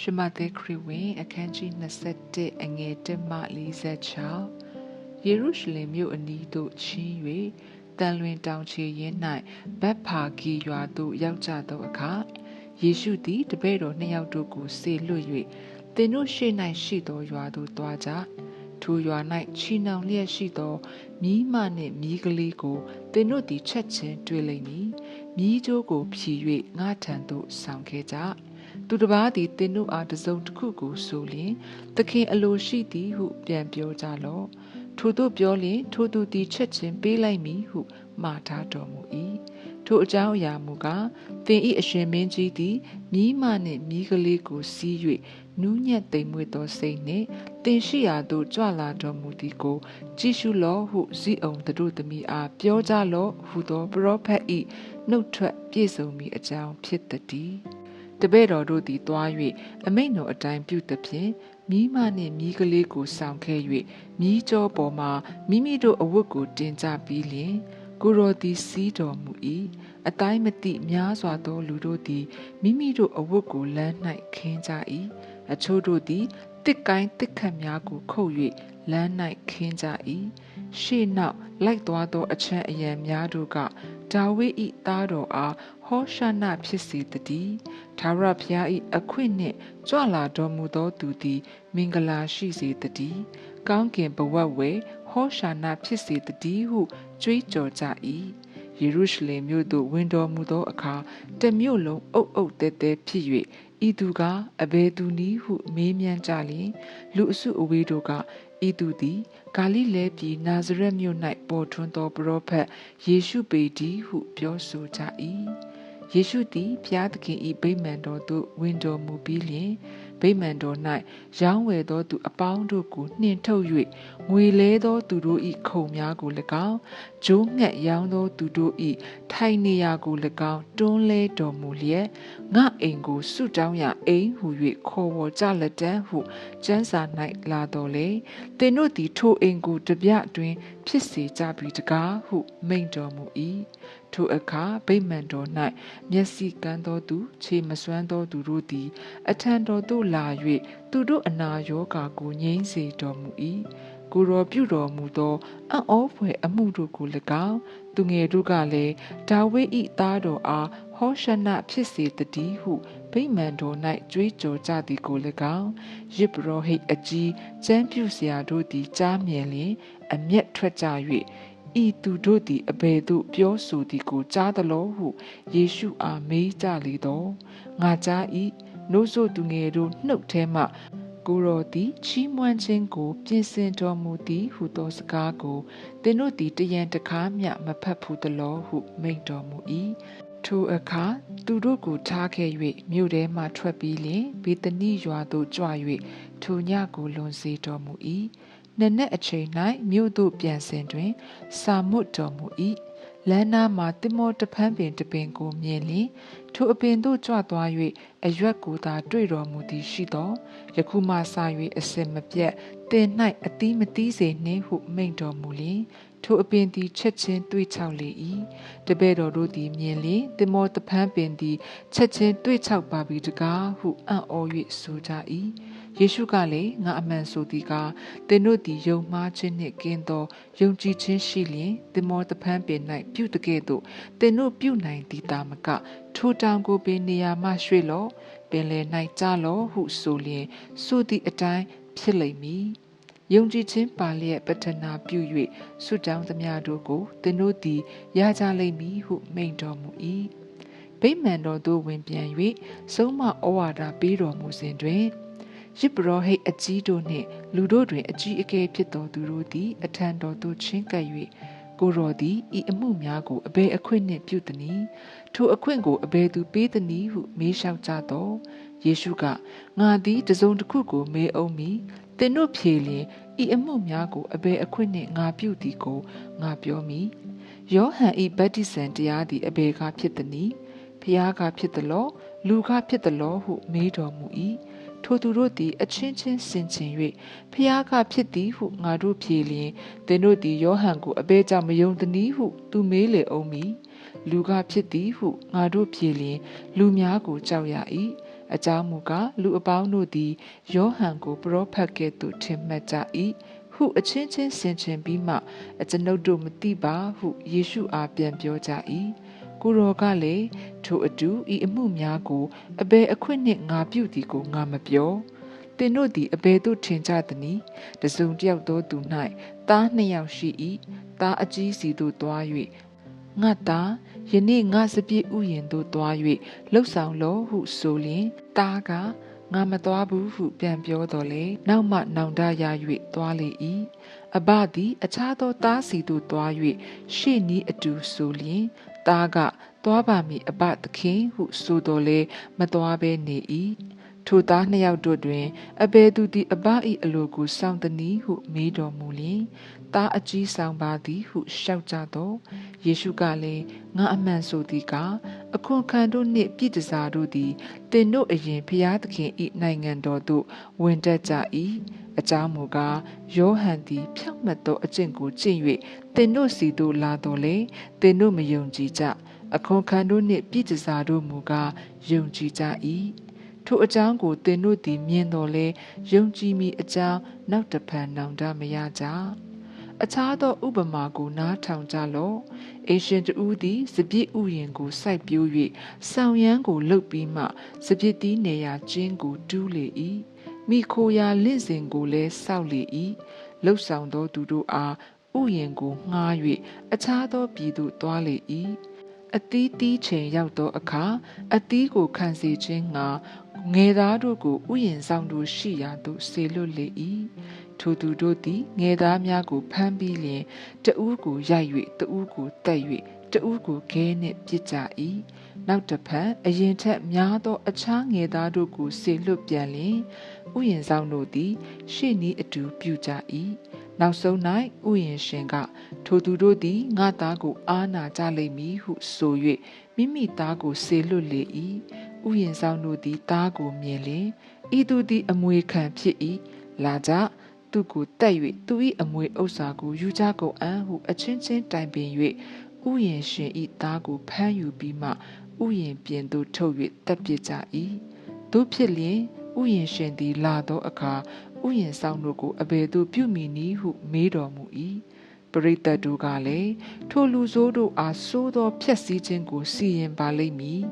ရှမသက်ခရစ်ဝင် အခန်းကြီး21အငယ်1မှ46ယေရုရှလင်မြို့အနီးသို့ချီး၍တန်လွင်တောင်ချေရင်း၌ဗတ်ဖာဂီရွာသို့ရောက်ကြသောအခါယေရှုသည်တပည့်တော်နှစ်ယောက်တို့ကိုဆေလွတ်၍သင်တို့ရှေ့၌ရှိသောရွာသို့သွားကြထိုရွာ၌ချီနှောင်လျက်ရှိသောမြီးမနှင့်မြီးကလေးကိုသင်တို့သည်ချက်ချင်းတွေ့လိမ့်မည်မြီးကြိုးကိုဖြီ၍ငါထံသို့ဆောင်ခဲ့ကြ သူတစ်ပါးသည်သင်တို့အားတစုံတစ်ခုကိုဆိုလျင်သခင်အလိုရှိသည်ဟု ပြန်ပြောကြလော့ထို့သို့ပြောလျင်ထိုသူသည်ချက်ချင်းပေးလိုက်မည်ဟုမှားထားတော်မူ၏ထိုအကြောင်းအရာမူကားသင်၏အရှင်မင်းကြီးသည်မြီးမနှင့်မြီးကလေးကိုစီး၍နူးညံ့သိမ်မွေ့သောစိတ်နှင့်တင်ရှိရာသို့ကြွလာတော်မူသည်ကို ကြည့်ရှုလော့ဟုဇိအောင်တို့သမီးအားပြောကြလော့ဟုသောပရောဖက်၏နှုတ်ထွက်ပြည့်စုံမိအကြောင်းဖြစ်သည် တပည့်တော်တို့သည်သွား၍အမိန့်တော်အတိုင်းပြုသဖြင့်မိမနှင့်မိကလေးကိုဆောင်ခဲ့၍မိကြောပေါ်မှမိမိတို့အဝတ်ကိုတင်ကြပြီးလျင်ကိုရောသည်စီးတော်မူ၏အတိုင်းမသိများစွာသောလူတို့သည်မိမိတို့အဝတ်ကိုလမ်း၌ခင်းကြ၏အချို့တို့သည်တစ်ကိုင်းတစ်ခတ်များကိုခုတ်၍လမ်း၌ခင်းကြ၏ရှေ့နောက်လိုက်သွားသောအချမ်းအယံများတို့က ဒါဝိဒ်၏သားတော်အားဟောရှနဖြစ်စေတည်းသာရဖျား၏အခွင့်နှင့်ကြွလာတော်မူသောသူသည် မင်္ဂလာရှိစေတည်းကောင်းကင်ဘဝဝဲဟောရှာနဖြစ်စေတည်းဟုကြွေးကြော်ကြ၏ယေရုရှလင်မြို့သို့ဝင်တော်မူသောအခါတမြို့လုံးအုပ်အုပ်တဲတဲဖြစ်၍ဤသူကအဘယ်သူနည်းဟုမေးမြန်းကြလျင်လူအစုအဝေးတို့က ဤသူသည်ဂါလိလဲပြည်နာဇရက်မြို့၌ပေါ်ထွန်းသောပရောဖက်ယေရှုပေတည်းဟုပြောဆိုကြ၏ယေရှုသည်ဘုရားသခင်၏ဗိမာန်တော်သို့ဝင်တော်မူပြီးလျှင် ဗိမာန်တော်၌ရောင်းဝယ်သောသူအပေါင်းတို့ကိုနှင်ထုတ်၍ငွေလဲသောသူတို့၏ခုံများကို၎င်းဂျိုးငှက်ရောင်းသောသူတို့၏ထိုင်နေရာကို၎င်းတွန်းလဲတော်မူလျက်ငါအိမ်ကိုဆုတောင်းရအိမ်ဟု၍ခေါ်ဝေါ်ကြလက်တန်းဟုကျမ်းစာ၌လာတော်လေသင်တို့သည်ထိုအိမ်ကိုတပြအတွင်းဖြစ်စေကြပြီတကားဟုမိန့်တော်မူ၏ ထိုအခါဗိမာန်တော်၌မျက်စိကန်းသောသူခြေမစွမ်းသောသူတို့သည် အထံတော်သို့လာ၍သူတို့အနာရောဂါကိုငြိမ်းစေတော်မူ၏ကိုရောပြုတော်မူသောအံ့ဩဖွယ်အမှုတို့ကို၎င်းသူငယ်တို့ကလည်းဒါဝိဒ်၏သားတော်အားဟောရှနဖြစ်စေတည်းဟုဗိမာန်တော်၌ကြွေးကြော်ကြသည်ကို၎င်းယစ်ဘရောဟိတ်အကြီးကျမ်းပြုစရာတို့သည်ကြားမြင်လျင်အမျက်ထွက်ကြ၍ ဤသူတို့သည်အဘယ်သို့ပြောဆိုသည်ကိုကြားသလောဟုယေရှုအားမေးကြလေတော့ငါကြား၏နို့ဆိုသူငယ်တို့နှုတ်ထဲမှကိုရောသည်ချီးမွမ်းခြင်းကို ပြင်ဆင်တော်မူသည်ဟုသောစကားကိုသင်တို့သည်တယံတကားမျှမဖတ်ဘူးသလောဟုမိန့်တော်မူ၏ထိုအခါသူတို့ကိုထားခဲ့၍မြို့ထဲမှထွက်ပြီးလျှင်ဘေသနိရွာသို့ကြွ၍ထိုညကိုလွန်စေတော်မူ၏ နနက်အချိန်၌မြို့သို့ပြန်စဉ်တွင် စာမွတ်တော်မူ၏လမ်းနားမှာတင်မောတဖန်းပင်တပင်ကိုမြင်လျင်ထိုအပင်သို့ကြွသွား၍အရွက်ကိုသာတွေ့တော်မူသည်ရှိသောယခုမှစ၍အစင်မပြတ်တင်၌အသီးမသီးစေနှင့်ဟုမိန့်တော်မူလျင်ထိုအပင်သည်ချက်ချင်းတွေ့ချောက်လေ၏တပည့်တော်တို့သည်မြင်လျင်တင်မောတဖန်းပင်သည်ချက်ချင်းတွေ့ချောက်ပါပြီတကားဟုအံ့ဩ၍ဆိုကြ၏ ယေရှုကလည်းငါအမှန်ဆိုသည်ကားသင်တို့သည်ယုံမှားခြင်းနှင့်ကင်းသောယုံကြည်ခြင်းရှိလျင်သင်မောတဖန်းပင်၌ပြုတကဲ့သို့သင်တို့ပြုနိုင်သည်တာမကထိုတောင်ကိုပင်နေရာမှရွှေ့လော့ပင်လယ်၌ကြလော့ဟုဆိုလျင်ဆိုသည့်အတိုင်းဖြစ်လိမ့်မည်ယုံကြည်ခြင်းပါလျက်ပတနာပြု၍ဆုတောင်းသမျှတို့ကိုသင်တို့သည်ရကြလိမ့်မည်ဟုမိန့်တော်မူ၏ဗိမာန်တော်သို့ဝင်ပြန်၍ဆုံးမဩဝါဒပေးတော်မူစဉ်တွင် ရစ်ပရောဟိတ်အကြီးတို့နှင့်လူတို့တွင် အကြီးအကဲဖြစ်တော်သူတို့သည် အထံတော်သို့ချင်းကပ်၍ကိုရောသည်ဤအမှုများကိုအဘယ်အခွင့်နှင့်ပြုသည်နည်းထိုအခွင့်ကိုအဘယ်သူပေးသည်နည်းဟုမေးလျှောက်ကြသောယေရှုကငါသည်တစုံတစ်ခုကိုမေးအောင်မီသင်တို့ဖြေလျင်ဤအမှုများကိုအဘယ်အခွင့်နှင့်ငါပြုသည်ကိုငါပြောမည်ယောဟန်ဤဗတ္တိဇံတရားသည်အဘယ်ကဖြစ်သည်နည်းဖျားကဖြစ်သလောလူကဖြစ်သလောဟုမေးတော်မူ၏ ထိုသူတို့သည် အချင်းချင်းဆင်ခြင်၍ဖျားကဖြစ်သည်ဟုငါတို့ဖြေလျင်သင်တို့သည်ယောဟန်ကိုအဘဲကြောင့်မယုံသည်ဟု သူမေးလေအောင်မီလူကဖြစ်သည်ဟုငါတို့ဖြေလျင် လူများကိုကြောက်ရ၏အကြောင်းမူကားလူအပေါင်းတို့သည်ယောဟန်ကိုပရောဖက်ကဲ့သို့ထင်မှတ်ကြ၏ဟုအချင်းချင်းဆင်ခြင်ပြီးမှအကျွန်ုပ်တို့မသိပါဟုယေရှုအားပြန်ပြောကြ၏ ကိုရောကလည်းထိုအတူဤအမှုများကိုအဘယ်အခွင့်နှင့်ငါပြုသည်ကိုငါမပြောသင်တို့သည်အဘယ်သို့ထင်ကြသနည်းတစုံတစ်ယောက်သောသူ၌သားနှစ်ယောက်ရှိ၏သားအကြီးစီသို့တွား၍ငါသားယနေ့ငါစပြည့်ဥယျင်သို့တွား၍လှုပ်ဆောင်လောဟုဆိုလျင်သားကငါမသွားဘူးဟုပြန်ပြောတော်လေနောက်မှနောင်တရ၍သွားလေ၏အဘသည် အခြားသောသားစီသို့သွား၍ရှေ့နီးအတူဆိုလျင် သားကသွားပါမည်အဘသခင်ဟုဆိုတော်လေမသွားဘဲနေ၏ထိုသားနှစ်ယောက်တို့တွင်အဘယ်သူသည်အဘ၏အလိုကိုစောင့်သည်ဟုမေးတော်မူလျင်သားအကြီးဆောင်ပါသည်ဟုလျှောက်ကြတော့ယေရှုကလည်းငါအမှန်ဆိုသည်ကအခွန်ခံတို့နှင့်ပြည်တစားတို့သည်တင်တို့အရင်ဖျားသခင်၏နိုင်ငံတော်သို့ဝင်တက်ကြ၏ အကြောင်းမူကားယောဟန်သည် ဖြောက်မှတ်သောအကျင့်ကိုကျင့်၍တင်တို့စီသို့လာတော်လေတင်တို့မယုံကြည်ကြအခွန်ခံတို့နှင့်ပြည်တစားတို့မူကားယုံကြည်ကြ၏ထိုအကြောင်းကိုသင်တို့သည်မြင်တော်လဲယုံကြည်မိအကြောင်းနောက်တဖန်နောင်တမရကြအခြားသောဥပမာကိုနားထောင်ကြလော့အေရှင်တူးသည်စပြည့်ဥယင်ကိုစိုက်ပျိုး၍ဆောင်ရမ်းကိုလှုပ်ပြီးမှစပြည့်တီးနေရာကျင်းကိုတူးလေ၏ မိခိုရာလင့်စဉ်ကိုလည်းစောက်လေ၏လှုပ်ဆောင်သောသူတို့အားဥယင်ကိုငှား၍အခြားသောပြည်သို့သွားလေ၏အသီးသီးချိန်ရောက်သောအခါအသီးကိုခံစေခြင်းငှာငယ်သားတို့ကိုဥယျင်ဆောင်တို့ရှိရာသို့ဆေလွတ်လေ၏ထိုသူတို့သည်ငယ်သားများကိုဖမ်းပြီးလျင်တဦးကိုရိုက်၍တဦးကိုတက်၍တဦးကိုခဲနှင့်ပစ်ကြ၏ နောက်တစ်ဖန်အရင်ထက်များသော အခြားငယ်သားတို့ကိုဆေလွတ်ပြန်လျင်ဥယျင်ဆောင်တို့သည် ရှေ့နီးအတူပြုကြ၏နောက်ဆုံး၌ဥယျင်ရှင်က ထိုသူတို့သည်ငါသားကိုအားနာကြလိမ့်မည်ဟုဆို၍မိမိသားကိုဆေလွတ်လေ၏ဥယျင်ဆောင်တို့သည်သားကိုမြင်လျင်ဤသူသည်အမွေခံဖြစ်၏လာကြသူကိုတက်၍သူ၏အမွေဥစ္စာကိုယူကြကုန်အံ့ဟုအချင်းချင်းတိုင်ပင်၍ဥယျင်ရှင်၏သားကိုဖမ်းယူပြီးမှ ဥယျင်ပြင်သို့ထုတ်၍တပ်ပစ်ကြ၏တို့ဖြစ်လျင်ဥယျင်ရှင်သည်လာသောအခါဥယျင်ဆောင်တို့ကိုအဘယ်သို့ပြုမိနည်းဟုမေးတော်မူ၏ပရိသတ်တို့ကလည်းထိုလူဆိုးတို့အားစိုးသောဖြက်စည်းခြင်းကိုစီရင်ပါလိမ့်မည်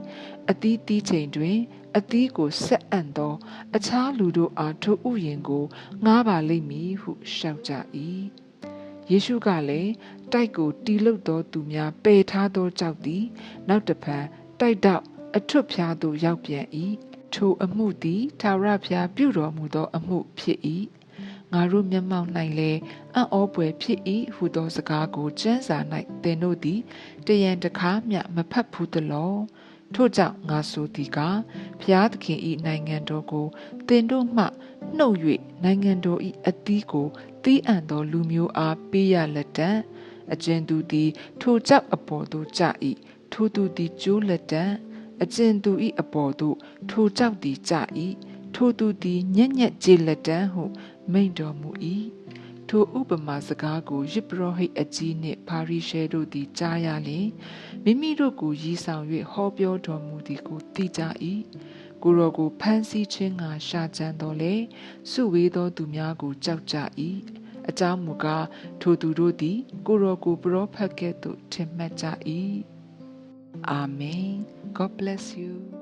အသီးသီးချိန်တွင်အသီးကိုဆက်အံ့သော အခြားလူတို့အားထိုဥယျင်ကိုငားပါလိမ့်မည်ဟုရှောက်ကြ၏ယေရှုကလည်းတိုက်ကိုတီလုတ်သောသူများပယ်ထားသောကြောက်သည် နောက်တဖန် တိုက်တော့အထွတ်ဖျားသို့ရောက်ပြန်၏ထိုအမှုသည်ထာဝရဘုရားပြုတော်မူသောအမှုဖြစ်၏ငါတို့မျက်မှောက်၌လည်းအံ့ဩပွေဖြစ်၏ဟုသောစကားကိုကျမ်းစာ၌သင်တို့သည်တယံတကားမျှမဖတ်ဘူးသလောထို့ကြောင့်ငါဆိုသည်ကဘုရားသခင်၏နိုင်ငံတော်ကိုသင်တို့မှနှုတ်၍နိုင်ငံတော်၏အသီးကိုတီးအံ့သောလူမျိုးအားပေးရလက်တံအကျဉ်သူသည် ထိုကြောင့်အပေါ်သို့ကြ၏ ထိုသူသည်ကျိုးလက်တံအကျဉ်သူ၏အပေါ်သို့ထိုကြောင့်သည်ကြ၏ထိုသူသည်ညက်ညက်ကြေလက်တံဟုမိန့်တော်မူ၏ထိုဥပမာစကားကိုယစ်ပရောဟိတ်အကြီးနှင့်ပါရိရှဲတို့သည်ကြားရလျင်မိမိတို့ကိုရည်ဆောင်၍ဟောပြောတော်မူသည်ကိုသိကြ၏ကိုရောကိုဖမ်းဆီးခြင်းကရှာကြံတော်လေစုဝေးသောသူများကိုကြောက်ကြ၏အကြောင်းမူကားထိုသူတို့သည်ကိုရောကိုပရောဖက်ကဲ့သို့ထင်မှတ်ကြ၏ အာမင် God bless you